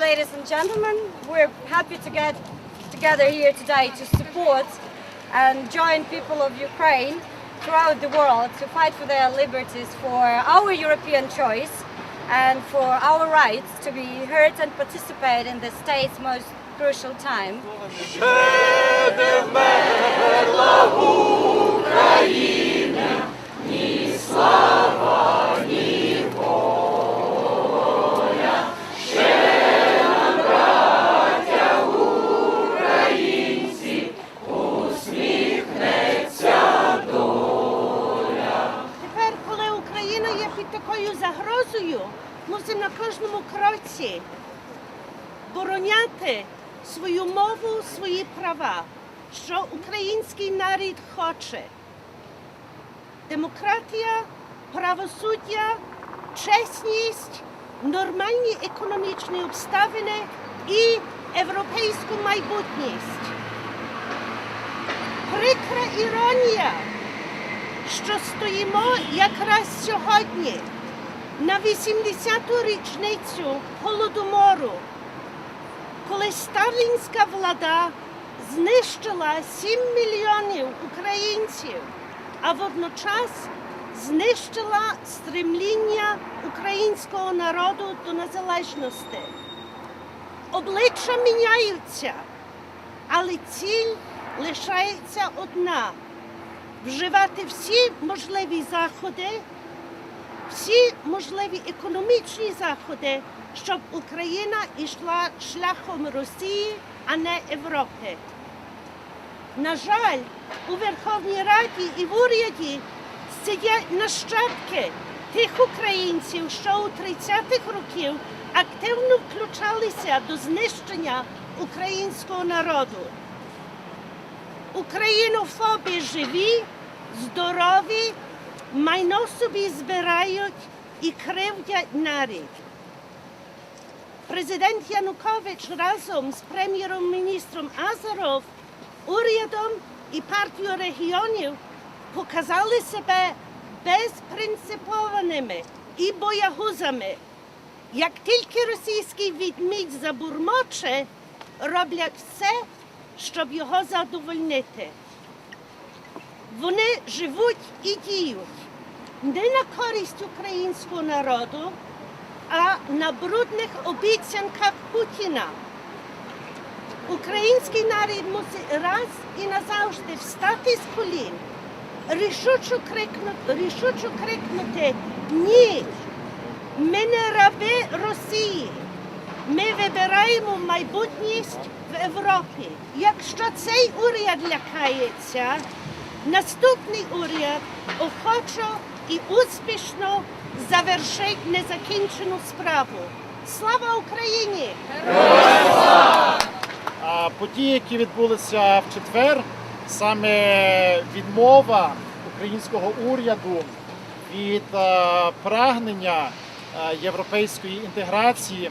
ladies and gentlemen. We're happy to get together here today to support and join people of Ukraine throughout the world to fight for their liberties, for our European choice, and for our rights to be heard and participate in the state's most crucial time. Правосуддя, чесність, нормальні економічні обставини і європейську майбутність. Прикра іронія що стоїмо якраз сьогодні на 80-ту річницю Голодомору, коли сталінська влада знищила 7 мільйонів українців, а водночас знищила стремління українського народу до незалежності. Обличчя міняються, але ціль лишається одна вживати всі можливі заходи, всі можливі економічні заходи, щоб Україна йшла шляхом Росії, а не Європи. На жаль, у Верховній Раді і в уряді сидять нащадки тих українців, що у 30-х років активно включалися до знищення українського народу. Українофоби живі, здорові, майно собі збирають і кривдять нарід. Президент Янукович разом з прем'єром-міністром Азаров, урядом і партією регіонів показали себе безпринципованими і боягузами. Як тільки російський відмідь забурмоче, роблять все, щоб його задовольнити. Вони живуть і діють не на користь українського народу, а на брудних обіцянках Путіна. Український народ мусить раз і назавжди встати з колін, рішуче крикнути, рішуче крикнути Ні, ми не раби Росії. Ми вибираємо майбутність в Європі. Якщо цей уряд лякається, наступний уряд охоче і успішно завершить незакінчену справу. Слава Україні! А події, які відбулися в четвер, саме відмова українського уряду від е, прагнення е, європейської інтеграції,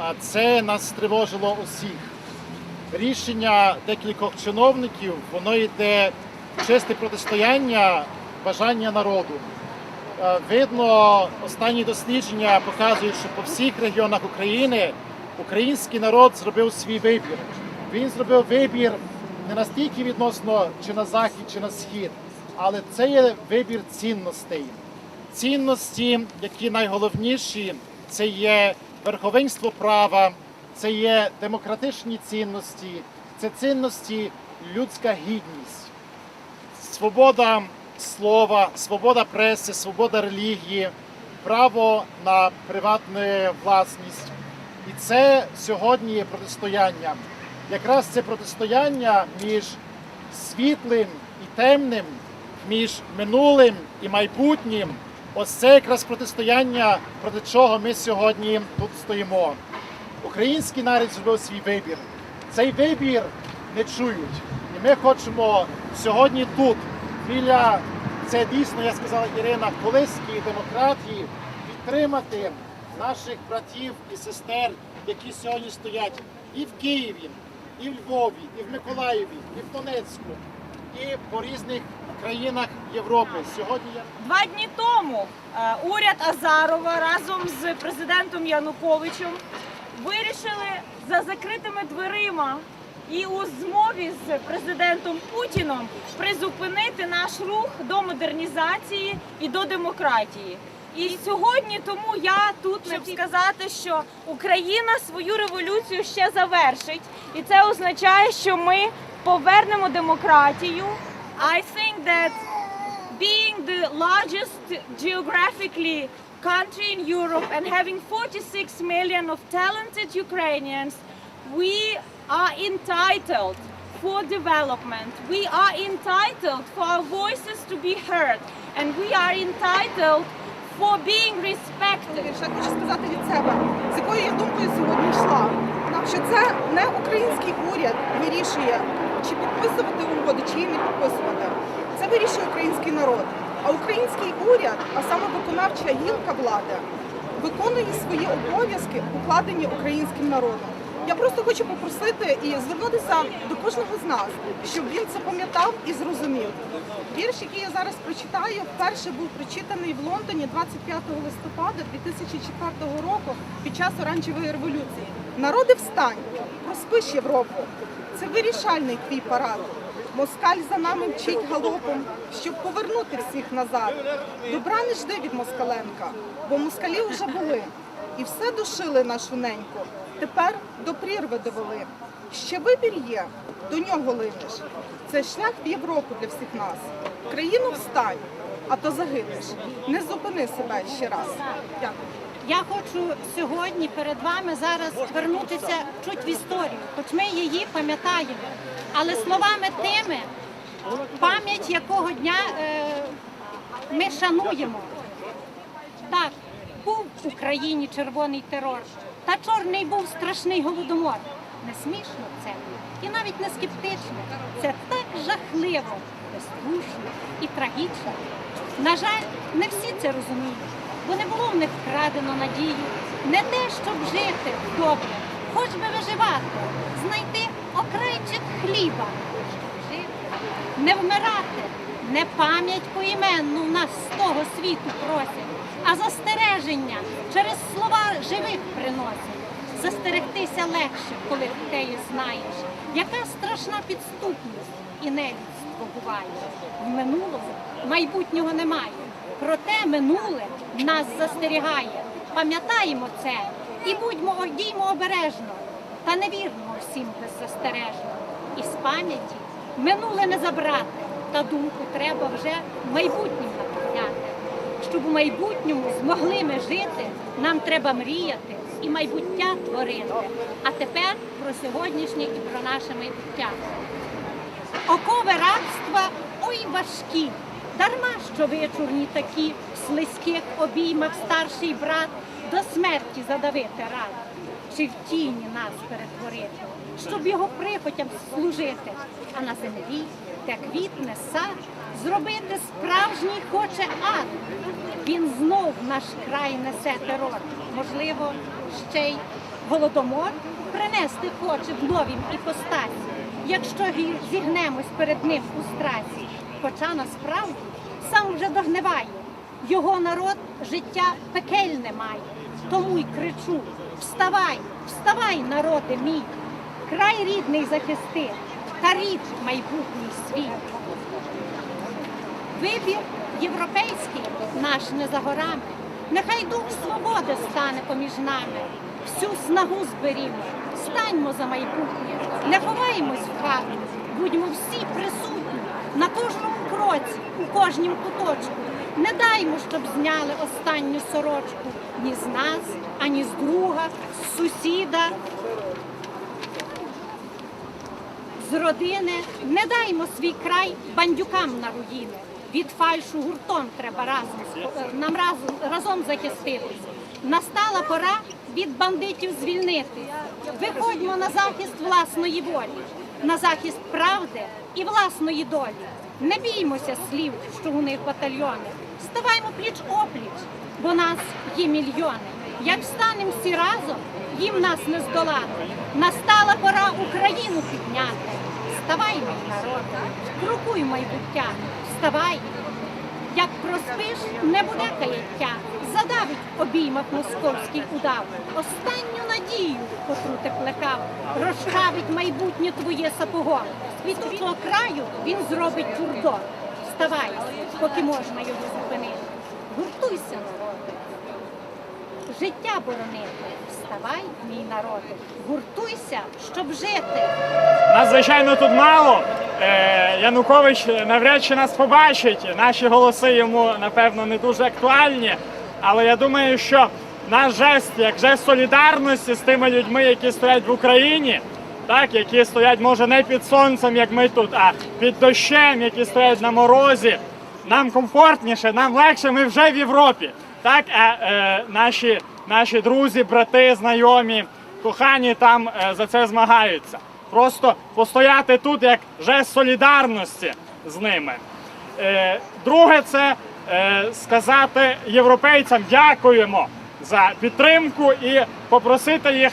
е, це нас стривожило усіх. Рішення декількох чиновників воно йде чисте протистояння бажання народу. Видно, останні дослідження показують, що по всіх регіонах України український народ зробив свій вибір. Він зробив вибір не настільки відносно чи на захід, чи на схід, але це є вибір цінностей. Цінності, які найголовніші, це є верховенство права, це є демократичні цінності, це цінності людська гідність свобода слова, свобода преси, свобода релігії, право на приватну власність. І це сьогодні є протистояння. Якраз це протистояння між світлим і темним, між минулим і майбутнім. Ось це якраз протистояння, проти чого ми сьогодні тут стоїмо. Український народ зробив свій вибір. Цей вибір не чують. І ми хочемо сьогодні тут, біля це дійсно, я сказала Ірина, колиської демократії, підтримати наших братів і сестер, які сьогодні стоять і в Києві, і в Львові, і в Миколаєві, і в Донецьку, і по різних країнах Європи. Сьогодні я Два дні тому е, уряд Азарова разом з президентом Януковичем вирішили за закритими дверима і у змові з президентом Путіном призупинити наш рух до модернізації і до демократії. І сьогодні тому я тут щоб сказати, що Україна свою революцію ще завершить, і це означає, що ми повернемо демократію. I think that being the largest geographically country in Europe and having 46 million of talented Ukrainians, we are entitled for development. We are entitled for our voices to be heard. And we are entitled for being respected. Ще хочу сказати від себе, з якою я думкою сьогодні йшла. Що це не український уряд вирішує, чи підписувати угоди, чи не підписувати. Це вирішує український народ. А український уряд, а саме виконавча гілка влади, виконує свої обов'язки, укладені українським народом. Я просто хочу попросити і звернутися до кожного з нас, щоб він це пам'ятав і зрозумів. Вірш, який я зараз прочитаю, вперше був прочитаний в Лондоні 25 листопада 2004 року під час оранжевої революції. Народи встань, проспиш Європу. Це вирішальний твій парад. Москаль за нами мчить галопом, щоб повернути всіх назад. Добра не жди від Москаленка, бо москалі вже були. І все душили нашу неньку. Тепер до прірви довели. Ще вибір є, до нього линеш. Це шлях в Європу для всіх нас. Країну встань, а то загинеш. Не зупини себе ще раз. Дякую. Я хочу сьогодні перед вами зараз вернутися чуть в історію, хоч ми її пам'ятаємо, але словами тими, пам'ять якого дня е, ми шануємо. Так, був в Україні червоний терор, та чорний був страшний голодомор. Не смішно це і навіть не скептично. Це так жахливо, бездушно і трагічно. На жаль, не всі це розуміють, бо не було в них вкрадено надію. Не те, щоб жити добре, хоч би виживати, знайти окрайчик хліба, щоб жити, не вмирати, не пам'ять поіменну нас з того світу просять, а застереження через слова живих приносять. Застерегтися легше, коли те знаєш, яка страшна підступність і нелюдство буває. В минулому майбутнього немає. Проте минуле нас застерігає. Пам'ятаємо це і будьмо діймо обережно, та не вірмо всім беззастережно. І з пам'яті минуле не забрати, та думку треба вже майбутнім наповняти. Щоб у майбутньому змогли ми жити, нам треба мріяти і майбуття творити. А тепер про сьогоднішнє і про наше майбуття. Окови рабства ой важкі, дарма що вечорні такі, в слизьких обіймах старший брат до смерті задавити рад, чи в тіні нас перетворити, щоб його прихотям служити, а на землі, де квітне сад, зробити справжній хоче ад. Він знов наш край несе терор, можливо, ще й голодомор принести хоче в новім іпостасі, якщо зігнемось перед ним у страсі. Хоча насправді сам вже догниває, його народ життя пекельне має. Тому й кричу: вставай, вставай, народи мій, край рідний захисти, та рід майбутній свій. Вибір європейський наш не за горами. Нехай дух свободи стане поміж нами. Всю снагу зберімо, станьмо за майбутнє, не ховаємось в хату, будьмо всі присутні на кожному кроці, у кожнім куточку. Не даймо, щоб зняли останню сорочку ні з нас, ані з друга, з сусіда, з родини не даймо свій край бандюкам на руїни. Від фальшу гуртом треба разом нам разом, разом захиститись. Настала пора від бандитів звільнити. Виходьмо на захист власної волі, на захист правди і власної долі. Не біймося слів, що у них батальйони. Ставаймо пліч опліч, бо нас є мільйони. Як встанемо всі разом, їм нас не здолати. Настала пора Україну підняти. Вставай, мій народ, крокуй майбуття, вставай. Як проспиш, не буде каяття. задавить обіймах московський удав, останню надію, котру ти плекав, розчавить майбутнє твоє сапогом. Від того краю він зробить чурдо. Вставай, поки можна його зупинити. Гуртуйся. Життя боронити. Вставай, мій народи. Гуртуйся, щоб жити. Нас, звичайно, тут мало. Е, Янукович навряд чи нас побачить. Наші голоси йому, напевно, не дуже актуальні. Але я думаю, що наш жест, як жест солідарності з тими людьми, які стоять в Україні, так, які стоять, може, не під сонцем, як ми тут, а під дощем, які стоять на морозі. Нам комфортніше, нам легше, ми вже в Європі. Так, а е, наші, наші друзі, брати, знайомі, кохані там е, за це змагаються. Просто постояти тут як жест солідарності з ними. Е, друге, це е, сказати європейцям дякуємо за підтримку і попросити їх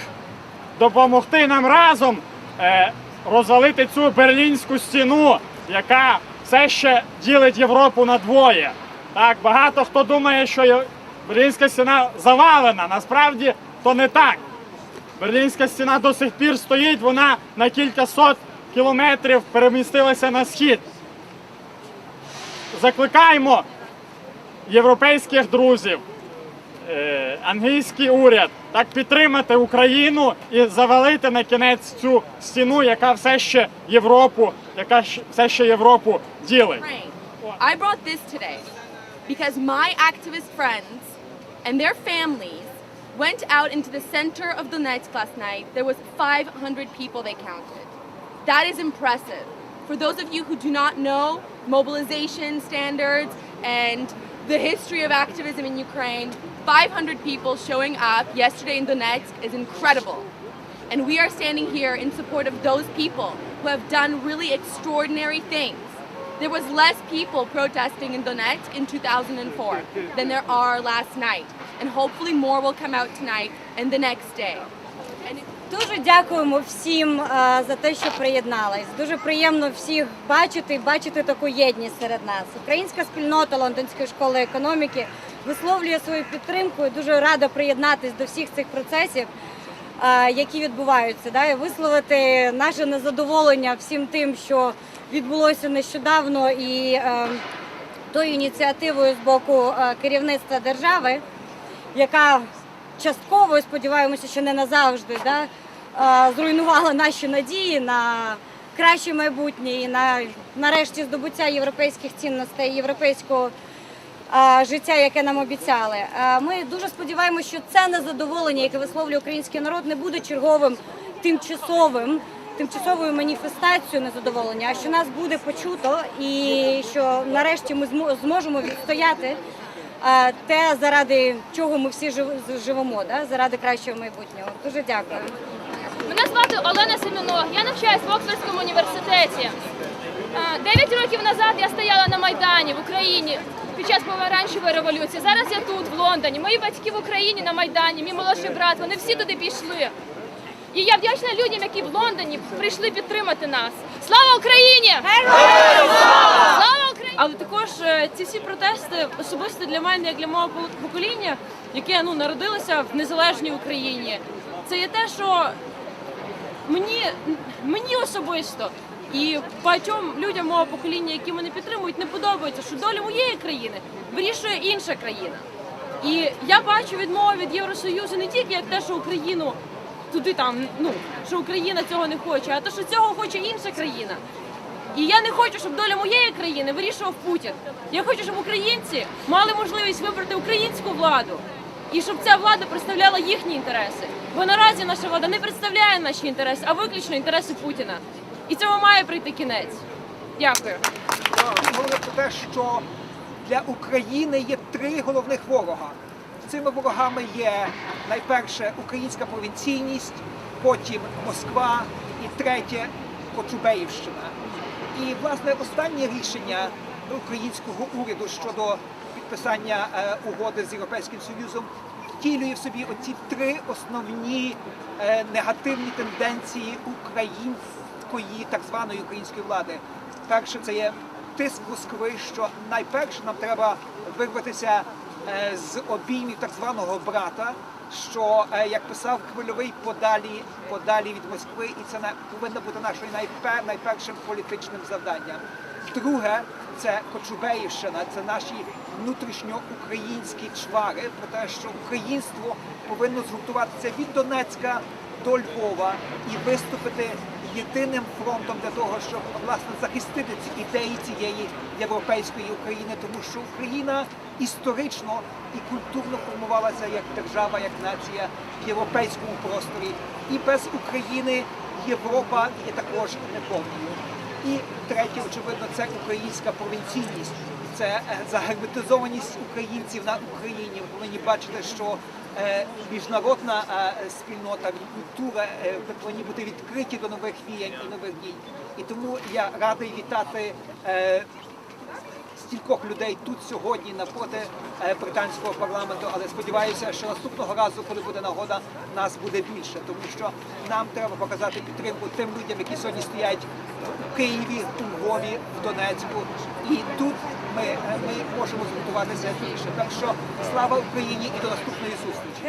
допомогти нам разом розвалити цю берлінську стіну, яка все ще ділить Європу на двоє. Так, багато хто думає, що Берлінська стіна завалена. Насправді то не так. Берлінська стіна до сих пір стоїть, вона на кілька сот кілометрів перемістилася на схід. Закликаємо європейських друзів, е, англійський уряд так підтримати Україну і завалити на кінець цю стіну, яка все ще Європу, яка все ще Європу ділить. I brought this today because my activist friends and their families went out into the center of Donetsk last night. There was 500 people they counted. That is impressive. For those of you who do not know mobilization standards and the history of activism in Ukraine, 500 people showing up yesterday in Donetsk is incredible. And we are standing here in support of those people who have done really extraordinary things. There was less people protesting in Donetsk in 2004 than there are last night. And hopefully more will come out tonight and the next day. Дуже дякуємо всім е, за те, що приєднались. Дуже приємно всіх бачити бачити таку єдність серед нас. Українська спільнота Лондонської школи економіки висловлює свою підтримку і дуже рада приєднатись до всіх цих процесів, е, які відбуваються. Да, і висловити наше незадоволення всім тим, що відбулося нещодавно, і е, тою ініціативою з боку е, керівництва держави яка частково, сподіваємося, що не назавжди, да, е, зруйнувала наші надії на краще майбутнє і на нарешті здобуття європейських цінностей, європейського життя, яке нам обіцяли. Ми дуже сподіваємося, що це незадоволення, яке висловлює український народ, не буде черговим тимчасовим. Тимчасовою маніфестацією незадоволення, а що нас буде почуто, і що нарешті ми зможемо відстояти е, те, заради чого ми всі живемо, да? заради кращого майбутнього. Дуже дякую. Мене звати Олена Семенох, я навчаюсь в Оксфордському університеті. Е, Дев'ять років назад я стояла на Майдані в Україні під час помаранчевої революції. Зараз я тут, в Лондоні. Мої батьки в Україні на Майдані, мій молодший брат, вони всі туди пішли. І я вдячна людям, які в Лондоні прийшли підтримати нас. Слава Україні! Слава Україні! Але також е, ці всі протести особисто для мене, як для мого покоління, яке ну народилося в незалежній Україні. Це є те, що мені, мені особисто і багатьом людям мого покоління, які мене підтримують, не подобається, що долю моєї країни вирішує інша країна. І я бачу відмову від Євросоюзу не тільки як те, що Україну туди там, ну що Україна цього не хоче, а те, що цього хоче інша країна. І я не хочу, щоб доля моєї країни вирішував Путін. Я хочу, щоб українці мали можливість вибрати українську владу. І щоб ця влада представляла їхні інтереси. Бо наразі наша влада не представляє наші інтереси, а виключно інтереси Путіна. І цьому має прийти кінець. Дякую. говорить про те, що для України є три головних ворога. Цими ворогами є найперше українська провінційність, потім Москва і третє Кочубеївщина. І власне останнє рішення українського уряду щодо підписання е, угоди з Європейським Союзом втілює в собі оці три основні е, негативні тенденції української так званої української влади. Перше це є тиск Москви, що найперше нам треба вирватися з обіймів так званого брата, що е, як писав хвильовий подалі, подалі від Москви, і це повинно бути нашою найпер, найпершим політичним завданням. Друге, це Кочубеївщина, це наші внутрішньоукраїнські чвари про те, що українство повинно згуртуватися від Донецька до Львова і виступити єдиним фронтом для того, щоб власне захистити ці ідеї цієї європейської України, тому що Україна історично і культурно формувалася як держава, як нація в європейському просторі. І без України Європа є також неповною. І третє, очевидно, це українська провінційність, це е, загерметизованість українців на Україні. Ви повинні бачити, що е, міжнародна е, спільнота, культура повинні бути відкриті до нових віянь і нових дій. І тому я радий вітати. Стількох людей тут сьогодні навпроти е, британського парламенту, але сподіваюся, що наступного разу, коли буде нагода, нас буде більше, тому що нам треба показати підтримку тим людям, які сьогодні стоять у Києві, у Львові, в Донецьку. І тут ми, е, ми можемо згуртуватися більше. Так що слава Україні і до наступної зустрічі.